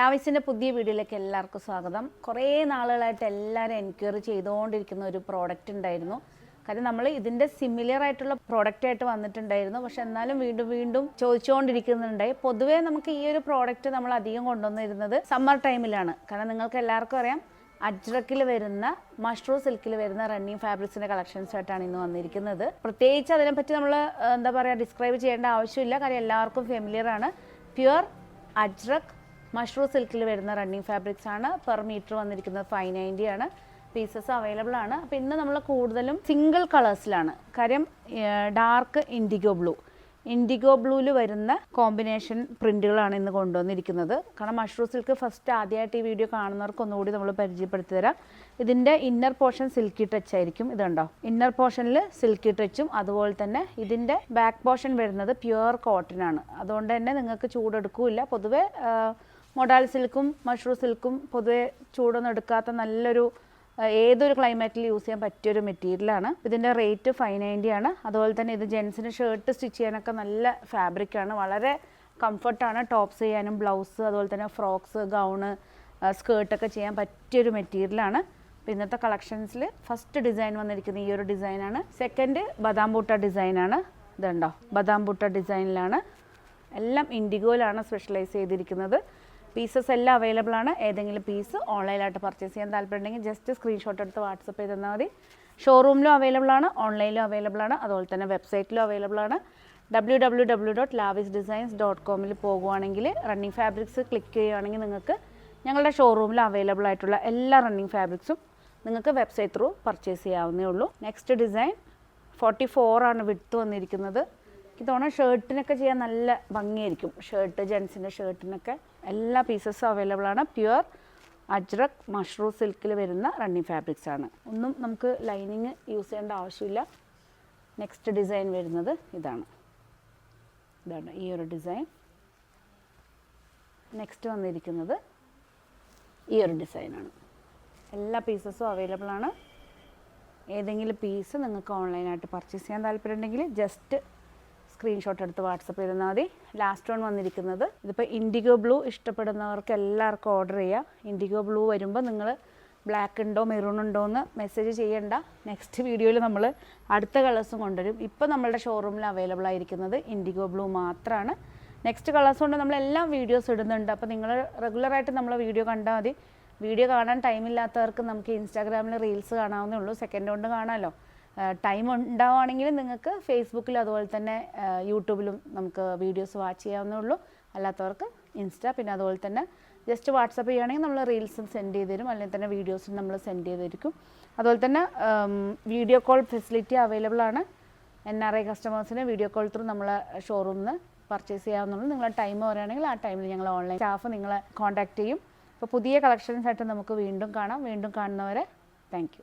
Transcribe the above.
ലാവിസിന്റെ പുതിയ വീഡിയോയിലേക്ക് എല്ലാവർക്കും സ്വാഗതം. കുറേ നാളുകളായിട്ട് എല്ലാവരും എൻക്വയറി ചെയ്തുകൊണ്ടിരിക്കുന്ന ഒരു പ്രോഡക്റ്റ് ഉണ്ടായിരുന്നു. കാര്യം നമ്മൾ ഇതിന്റെ സിമിലർ ആയിട്ടുള്ള പ്രോഡക്റ്റ് ആയിട്ട് വന്നിട്ടുണ്ടായിരുന്നു. പക്ഷെ എന്നാലും വീണ്ടും വീണ്ടും ചോദിച്ചുകൊണ്ടിരിക്കുന്നുണ്ടായി. പൊതുവേ നമുക്ക് ഈ ഒരു പ്രോഡക്റ്റ് നമ്മൾ അധികം കൊണ്ടുവന്നിരുന്നത് സമ്മർ ടൈമിലാണ് കാരണം നിങ്ങൾക്ക് എല്ലാവർക്കും അറിയാം അജ്രക്കിൽ വരുന്ന മഷ്റൂ സിൽക്കിൽ വരുന്ന റണ്ണിങ് ഫാബ്രിക്സിന്റെ കളക്ഷൻസ് ആയിട്ടാണ് ഇന്ന് വന്നിരിക്കുന്നത്. പ്രത്യേകിച്ച് അതിനെപ്പറ്റി നമ്മൾ എന്താ പറയുക ഡിസ്ക്രൈബ് ചെയ്യേണ്ട ആവശ്യമില്ല. കാര്യം എല്ലാവർക്കും ഫെമിലിയർ ആണ്. പ്യുവർ അജ്രക് മഷ്റൂ സിൽക്കിൽ വരുന്ന റണ്ണിങ് ഫാബ്രിക്സ് ആണ്. പെർ മീറ്റർ വന്നിരിക്കുന്നത് ഫൈവ് നയന്റി ആണ്. പീസസ് അവൈലബിൾ ആണ്. അപ്പോൾ ഇന്ന് നമ്മൾ കൂടുതലും സിംഗിൾ കളേഴ്സിലാണ് കാര്യം ഡാർക്ക് ഇൻഡിഗോ ബ്ലൂ ഇൻഡിഗോ ബ്ലൂവിൽ വരുന്ന കോമ്പിനേഷൻ പ്രിന്റുകളാണ് ഇന്ന് കൊണ്ടുവന്നിരിക്കുന്നത്. കാരണം മഷ്റൂ സിൽക്ക് ഫസ്റ്റ് ആദ്യമായിട്ട് ഈ വീഡിയോ കാണുന്നവർക്ക് ഒന്നുകൂടി നമ്മൾ പരിചയപ്പെടുത്തി തരാം. ഇതിന്റെ ഇന്നർ പോർഷൻ സിൽക്കി ടച്ച് ആയിരിക്കും. ഇതുണ്ടോ ഇന്നർ പോർഷനിൽ സിൽക്കി ടച്ചും അതുപോലെ തന്നെ ഇതിന്റെ ബാക്ക് പോർഷൻ വരുന്നത് പ്യുവർ കോട്ടൺ ആണ്. അതുകൊണ്ട് തന്നെ നിങ്ങൾക്ക് ചൂടെടുക്കില്ല. പൊതുവെ മൊഡാൽ സിൽക്കും മഷ്റൂ സിൽക്കും പൊതുവെ ചൂടൊന്നും എടുക്കാത്ത നല്ലൊരു ഏതൊരു ക്ലൈമറ്റിൽ യൂസ് ചെയ്യാൻ പറ്റിയൊരു മെറ്റീരിയലാണ് ഇതിന്റെ റേറ്റ് ഫൈവ് നയന്റി ആണ്. അതുപോലെ തന്നെ ഇത് ജെൻസിന് ഷർട്ട് സ്റ്റിച്ച് ചെയ്യാനൊക്കെ നല്ല ഫാബ്രിക്കാണ് വളരെ കംഫർട്ടാണ് ടോപ്സ് ചെയ്യാനും ബ്ലൗസ് അതുപോലെ തന്നെ ഫ്രോക്സ് ഗൗണ് സ്കേർട്ടൊക്കെ ചെയ്യാൻ പറ്റിയൊരു മെറ്റീരിയലാണ് അപ്പോൾ ഇന്നത്തെ കളക്ഷൻസിൽ ഫസ്റ്റ് ഡിസൈൻ വന്നിരിക്കുന്ന ഈ ഒരു ഡിസൈനാണ് സെക്കൻഡ് ബദാം ബൂട്ട ഡിസൈനാണ് ഇതുണ്ടോ? ബദാം ബൂട്ട ഡിസൈനിലാണ് എല്ലാം ഇൻഡിഗോയിലാണ് സ്പെഷ്യലൈസ് ചെയ്തിരിക്കുന്നത്. പീസസ് എല്ലാം അവൈലബിൾ ആണ്. ഏതെങ്കിലും പീസ് ഓൺലൈനായിട്ട് പർച്ചേസ് ചെയ്യാൻ താല്പര്യമുണ്ടെങ്കിൽ ജസ്റ്റ് സ്ക്രീൻഷോട്ട് എടുത്ത് വാട്സപ്പ് ചെയ്ത് തന്നാൽ മതി. ഷോറൂമിലും അവൈലബിൾ ആണ് ഓൺലൈനിലും അവൈലബിൾ ആണ് അതുപോലെ തന്നെ വെബ്സൈറ്റിലും അവൈലബിൾ ആണ്. W W W dot Lavis designs dot കോമിൽ പോകുവാണെങ്കിൽ റണ്ണിങ് ഫാബ്രിക്സ് ക്ലിക്ക് ചെയ്യുകയാണെങ്കിൽ നിങ്ങൾക്ക് ഞങ്ങളുടെ ഷോറൂമിൽ അവൈലബിൾ ആയിട്ടുള്ള എല്ലാ റണ്ണിങ് ഫാബ്രിക്സും നിങ്ങൾക്ക് വെബ്സൈറ്റ് ത്രൂ പർച്ചേസ് ചെയ്യാവുന്നേ ഉള്ളൂ. നെക്സ്റ്റ് ഡിസൈൻ ഫോർട്ടി ആണ് വിട്ട് വന്നിരിക്കുന്നത്. എനിക്ക് തോന്നുന്നത് ഷർട്ടിനൊക്കെ ചെയ്യാൻ നല്ല ഭംഗിയായിരിക്കും. ഷർട്ട് ജെൻസിന്റെ ഷർട്ടിനൊക്കെ എല്ലാ പീസസും അവൈലബിൾ ആണ്. പ്യുവർ അജ്രക് മഷ്റൂം സിൽക്കിൽ വരുന്ന റണ്ണിങ് ഫാബ്രിക്സ് ആണ്. ഒന്നും നമുക്ക് ലൈനിങ് യൂസ് ചെയ്യേണ്ട ആവശ്യമില്ല. നെക്സ്റ്റ് ഡിസൈൻ വരുന്നത് ഇതാണ്. ഇതാണ് ഈ ഒരു ഡിസൈൻ നെക്സ്റ്റ് വന്നിരിക്കുന്നത് ഈ ഒരു ഡിസൈനാണ് എല്ലാ പീസസും അവൈലബിൾ ആണ്. ഏതെങ്കിലും പീസ് നിങ്ങൾക്ക് ഓൺലൈനായിട്ട് പർച്ചേസ് ചെയ്യാൻ താല്പര്യമുണ്ടെങ്കിൽ ജസ്റ്റ് സ്ക്രീൻഷോട്ട് എടുത്ത് വാട്സപ്പ് ചെയ്താൽ മതി. ലാസ്റ്റ് വൺ വന്നിരിക്കുന്നത്. ഇതിപ്പോൾ ഇൻഡിഗോ ബ്ലൂ ഇഷ്ടപ്പെടുന്നവർക്ക് എല്ലാവർക്കും ഓർഡർ ചെയ്യാം. ഇൻഡിഗോ ബ്ലൂ വരുമ്പോൾ നിങ്ങൾ ബ്ലാക്ക് ഉണ്ടോ മെറൂൺ ഉണ്ടോ എന്ന് മെസ്സേജ് ചെയ്യേണ്ട. നെക്സ്റ്റ് വീഡിയോയിൽ നമ്മൾ അടുത്ത കളേഴ്സും കൊണ്ടുവരും. ഇപ്പോൾ നമ്മളുടെ ഷോറൂമിൽ അവൈലബിൾ ആയിരിക്കുന്നത് ഇൻഡിഗോ ബ്ലൂ മാത്രമാണ് നെക്സ്റ്റ് കളേഴ്സ് കൊണ്ട് നമ്മളെല്ലാം വീഡിയോസ് ഇടുന്നുണ്ട്. അപ്പോൾ നിങ്ങൾ റെഗുലറായിട്ട് നമ്മളെ വീഡിയോ കണ്ടാൽ മതി. വീഡിയോ കാണാൻ ടൈമില്ലാത്തവർക്ക് നമുക്ക് ഇൻസ്റ്റാഗ്രാമിൽ റീൽസ് കാണാവുന്നേ ഉള്ളൂ. സെക്കൻഡ് കൊണ്ട് കാണാമല്ലോ ടൈം ഉണ്ടാവുകയാണെങ്കിൽ നിങ്ങൾക്ക് ഫേസ്ബുക്കിലും അതുപോലെ തന്നെ യൂട്യൂബിലും നമുക്ക് വീഡിയോസ് വാച്ച് ചെയ്യാവുന്നേ അല്ലാത്തവർക്ക് ഇൻസ്റ്റ പിന്നെ അതുപോലെ തന്നെ ജസ്റ്റ് വാട്സപ്പ് ചെയ്യുകയാണെങ്കിൽ നമ്മൾ റീൽസും സെൻഡ് ചെയ്ത് തരും. അല്ലെങ്കിൽ തന്നെ വീഡിയോസും നമ്മൾ സെൻഡ് ചെയ്തിരിക്കും അതുപോലെ തന്നെ വീഡിയോ കോൾ ഫെസിലിറ്റി അവൈലബിൾ ആണ്. എൻ ആർ ഐ കസ്റ്റമേഴ്സിന് വീഡിയോ കോൾ ത്രൂ നമ്മളെ ഷോറൂമിൽ നിന്ന് പർച്ചേസ് ചെയ്യാവുന്നുള്ളൂ നിങ്ങളുടെ ടൈം പറയുകയാണെങ്കിൽ ആ ടൈമിൽ ഞങ്ങൾ ഓൺലൈൻ സ്റ്റാഫ് നിങ്ങളെ കോൺടാക്ട് ചെയ്യും. അപ്പോൾ പുതിയ കളക്ഷൻസ് ആയിട്ട് നമുക്ക് വീണ്ടും കാണാം. വീണ്ടും കാണുന്നവരെ താങ്ക്